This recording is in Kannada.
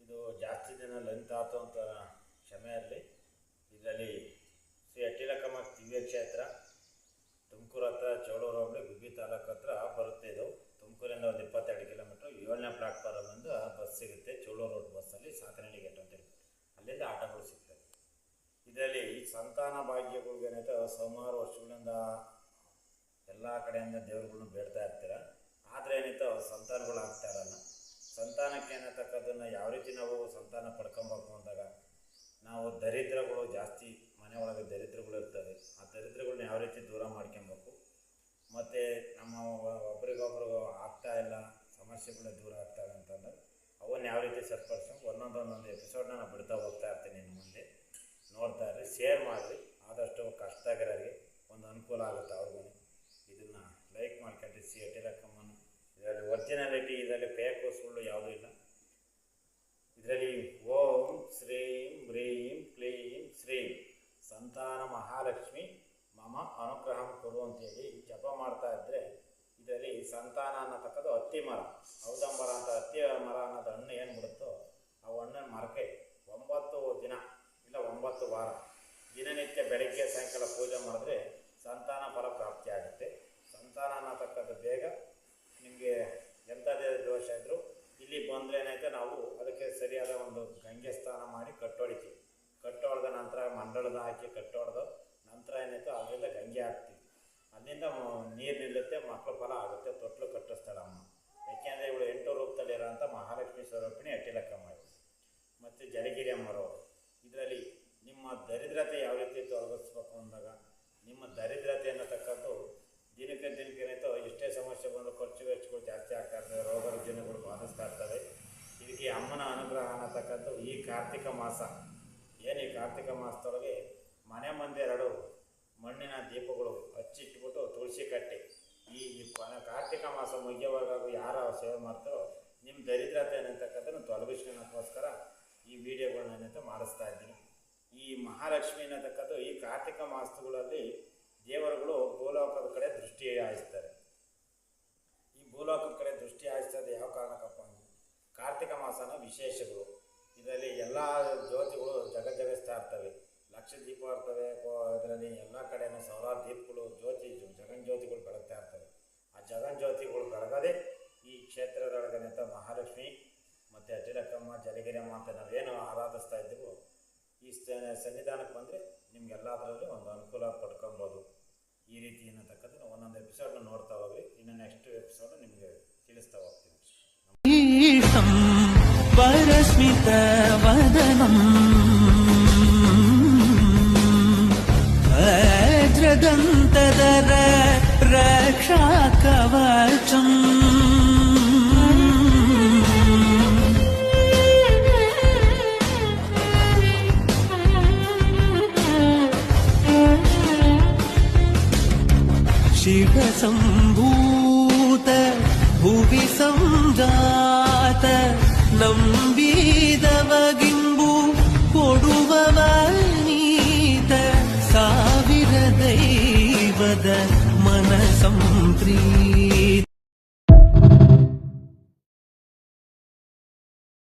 ಇದು ಜಾಸ್ತಿ ದಿನ ಲೆಂತ್ ಆತು ಅಂತ ಕ್ಷಮೆ ಇರಲಿ. ಇದರಲ್ಲಿ ಶ್ರೀ ಅಟ್ಟಿಲಕಮ್ಮ ದಿವ್ಯ ಕ್ಷೇತ್ರ, ತುಮಕೂರು ಹತ್ರ ಚೌಳೂರು ಹೋಗಿ ಗುಬ್ಬಿ ತಾಲೂಕು ಹತ್ರ ಬರುತ್ತೆ ಇದು. ತುಮಕೂರಿಂದ ಒಂದು ಇಪ್ಪತ್ತೆರಡು ಕಿಲೋಮೀಟ್ರ್ ಏಳನೇ ಪ್ಲಾಟ್ಫಾರಮ್ ಬಂದು ಬಸ್ ಸಿಗುತ್ತೆ. ಚೌಳೂರು ರೋಡ್ ಬಸ್ಸಲ್ಲಿ ಸಾತನಹಳ್ಳಿ ಗೇಟ್ ಅಂತೇಳಿ ಅಲ್ಲಿಂದ ಆಟೋಗಳು ಸಿಗ್ತವೆ. ಇದರಲ್ಲಿ ಸಂತಾನ ಭಾಗ್ಯಗಳು ಭಾಗ್ಯಗಳಿಗೇನೈತೆ ಸುಮಾರು ವರ್ಷಗಳಿಂದ ಎಲ್ಲ ಕಡೆಯಿಂದ ದೇವರುಗಳನ್ನ ಬೇಡ್ತಾ ಇರ್ತೀರ. ಆದರೆ ಏನಿತ್ತು ಸಂತಾನಗಳು ಆಗ್ತಾ ಇರಲ್ಲ. ಸಂತಾನಕ್ಕೆ ಏನತಕ್ಕದನ್ನು ಯಾವ ರೀತಿ ನಾವು ಸಂತಾನ ಪಡ್ಕೊಬೇಕು ಅಂದಾಗ, ನಾವು ದರಿದ್ರಗಳು ಜಾಸ್ತಿ ಮನೆ ಒಳಗೆ ದರಿದ್ರಗಳು ಇರ್ತವೆ. ಆ ದರಿದ್ರಗಳನ್ನ ಯಾವ ರೀತಿ ದೂರ ಮಾಡ್ಕೊಬೇಕು? ಮತ್ತು ನಮ್ಮ ಒಬ್ರಿಗೊಬ್ರು ಆಗ್ತಾ ಇಲ್ಲ, ಸಮಸ್ಯೆಗಳು ದೂರ ಆಗ್ತವೆ ಅಂತಂದ್ರೆ, ಅವನ್ನ ಯಾವ ರೀತಿ ಸರಿಪಡಿಸ್ಕೊಂಡು ಒಂದೊಂದು ಒಂದೊಂದು ಎಪಿಸೋಡ್ನ ನಾನು ಬಿಡ್ತಾ ಹೋಗ್ತಾ ಇರ್ತೀನಿ ಇನ್ನು ಮುಂದೆ. ನೋಡ್ತಾ ಇರ್ರಿ ಶೇರ್ ಮಾಡಿರಿ. ಆದಷ್ಟು ಕಷ್ಟಗಿರೋರಿಗೆ ಒಂದು ಅನುಕೂಲ ಆಗುತ್ತೆ ಅವ್ರಿಗೂ ಒರಿಜಿನಾಲಿಟಿ ಇದರಲ್ಲಿ ಫೇಕು ಸುಳ್ಳು ಯಾವುದೂ ಇಲ್ಲ. ಇದರಲ್ಲಿ ಓಂ, ಶ್ರೀಂ ಹ್ರೀಂ ಕ್ಲೀಂ, ಶ್ರೀಂ, ಸಂತಾನ ಮಹಾಲಕ್ಷ್ಮಿ, ಮಮ ಅನುಗ್ರಹ ಕೊಡು ಅಂತೇಳಿ ಜಪ ಮಾಡ್ತಾ ಇದ್ದರೆ ಇದರಲ್ಲಿ ಸಂತಾನ ಅನ್ನತಕ್ಕದ್ದು ಹತ್ತಿ ಮರ. ಔದಂಬರ ಅಂತ ಹತ್ತಿ ಮರ ಅನ್ನೋದು ಹಣ್ಣು ಏನು ಬಿಡುತ್ತೋ ಆ ಹಣ್ಣಿನ ಮರಕ್ಕೆ ಒಂಬತ್ತು ದಿನ ಇಲ್ಲ ಒಂಬತ್ತು ವಾರ ದಿನನಿತ್ಯ ಬೆಳಗ್ಗೆ ಸಾಯಂಕಾಲ ಪೂಜೆ ಮಾಡಿದ್ರೆ ಸಂತಾನ ಫಲ ಪ್ರಾಪ್ತಿಯಾಗುತ್ತೆ. ಸಂತಾನ ಅನ್ನತಕ್ಕದ್ದು ಬೇಗ ನಿಮಗೆ ಎಂಥದೇ ದೋಷ ಇದ್ದರೂ ಇಲ್ಲಿ ಬಂದರೆ ಏನೈತೆ ನಾವು ಅದಕ್ಕೆ ಸರಿಯಾದ ಒಂದು ಗಂಗೆ ಸ್ನಾನ ಮಾಡಿ ಕಟ್ಟೊಡಿತೀವಿ ಕಟ್ಟೊಡೆದ ನಂತರ ಮಂಡಳದ ಹಾಕಿ ಕಟ್ಟೊಡೆದು ನಂತರ ಏನಾಯ್ತು? ಅದರಿಂದ ಗಂಗೆ ಹಾಕ್ತೀವಿ. ಅಲ್ಲಿಂದ ನೀರು ನಿಲ್ಲುತ್ತೆ ಮಕ್ಕಳ ಫಲ ಆಗುತ್ತೆ. ತೊಟ್ಲು ಕಟ್ಟಿಸ್ತಾಳೆ ಅಮ್ಮ. ಯಾಕೆಂದರೆ ಇವಳು ಎಂಟು ರೂಪದಲ್ಲಿರೋಂಥ ಮಹಾಲಕ್ಷ್ಮಿ ಸ್ವರೂಪಿಣಿ ಮಾಡಿ ಮತ್ತು ಜಲಗಿರಿ ಅಮ್ಮರವರು. ಇದರಲ್ಲಿ ನಿಮ್ಮ ದರಿದ್ರತೆ ಯಾವ ರೀತಿ ತೊಲಗಿಸ್ಬೇಕು ಅಂದಾಗ, ನಿಮ್ಮ ದರಿದ್ರತೆ ಅನ್ನತಕ್ಕದ್ದು ದಿನಕ್ಕೆ ದಿನಕ್ಕೆ ಏನಾಯ್ತು? ಎಷ್ಟೇ ಸಮಸ್ಯೆ ಬಂದು ಖರ್ಚು ವೆಚ್ಚಗಳು ಅನ್ನತಕ್ಕದ್ದು ಈ ಕಾರ್ತಿಕ ಮಾಸ. ಏನು ಈ ಕಾರ್ತಿಕ ಮಾಸದೊಳಗೆ ಮನೆ ಮಂದಿ ಎರಡು ಮಣ್ಣಿನ ದೀಪಗಳು ಹಚ್ಚಿಟ್ಬಿಟ್ಟು ತುಳಸಿ ಕಟ್ಟಿ. ಈ ಕಾರ್ತಿಕ ಮಾಸ ಮುಗಿಯುವಾಗ ಯಾರು ಸೇವೆ ಮಾಡ್ತಾರೋ ನಿಮ್ಮ ದರಿದ್ರತೆ ಏನಂತಕ್ಕಂಥ ತೊಲಗಿಸ್ಕೊಳ್ಳೋಕ್ಕೋಸ್ಕರ ಈ ವಿಡಿಯೋಗಳನ್ನ ಮಾಡಿಸ್ತಾ ಇದ್ದೀನಿ. ಈ ಮಹಾಲಕ್ಷ್ಮಿ ಅನ್ನತಕ್ಕದ್ದು ಈ ಕಾರ್ತಿಕ ಮಾಸಗಳಲ್ಲಿ ದೇವರುಗಳು ಭೂಲೋಕದ ಕಡೆ ದೃಷ್ಟಿ ಹಾಯಿಸ್ತಾರೆ. ಈ ಭೂಲೋಕದ ಕಡೆ ದೃಷ್ಟಿ ಹಾಯಿಸ್ತದೆ ಯಾವ ಕಾರಣಕ್ಕಪ್ಪ ಅಂದರೆ ಕಾರ್ತಿಕ ಮಾಸನ ವಿಶೇಷಗಳು. ಇದರಲ್ಲಿ ಎಲ್ಲ ಜ್ಯೋತಿಗಳು ಜಗ ಜಗಿಸ್ತಾ ಇರ್ತವೆ. ಲಕ್ಷ ದೀಪ ಇರ್ತವೆ ಇದರಲ್ಲಿ ಎಲ್ಲ ಕಡೆನೂ ಸಾವಿರಾರು ದೀಪಗಳು ಜ್ಯೋತಿ ಜಗನ್ ಜ್ಯೋತಿಗಳು ಬೆಳಗ್ತಾ ಇರ್ತವೆ. ಆ ಜಗನ್ ಜ್ಯೋತಿಗಳು ಬೆಳಗದೆ ಈ ಕ್ಷೇತ್ರದೊಳಗಿನಂಥ ಮಹಾಲಕ್ಷ್ಮಿ ಮತ್ತು ಅಜಿಲಕ್ಕಮ್ಮ ಜಲಗಿರಮ್ಮ ಅಂತ ನಾವೇನು ಆರಾಧಿಸ್ತಾ ಇದ್ದೀವೋ, ಈ ಸನ್ನಿಧಾನಕ್ಕೆ ಬಂದರೆ ನಿಮ್ಗೆಲ್ಲದರಲ್ಲೂ ಒಂದು ಅನುಕೂಲ ಪಡ್ಕೊಬೋದು. ಈ ರೀತಿ ಏನಂತಕ್ಕಂಥ ಒಂದೊಂದು ಎಪಿಸೋಡ್ನ ನೋಡ್ತಾ ಹೋಗ್ರಿ. ಇನ್ನು ನೆಕ್ಸ್ಟ್ ಎಪಿಸೋಡ್ ನಿಮಗೆ ತಿಳಿಸ್ತಾ ಹೋಗ್ತೀನಿ. ईशं परस्मितवदनम् भद्रदन्तदर रक्षाकवचम् शिवसम्भूत भुवि सञ्जात ನಂಬಿದವಗಿಂಬು ಕೊಡುವವನೀತ ಸಾವಿರ ದೈವದ ಮನ ಸಂಪ್ರೀತ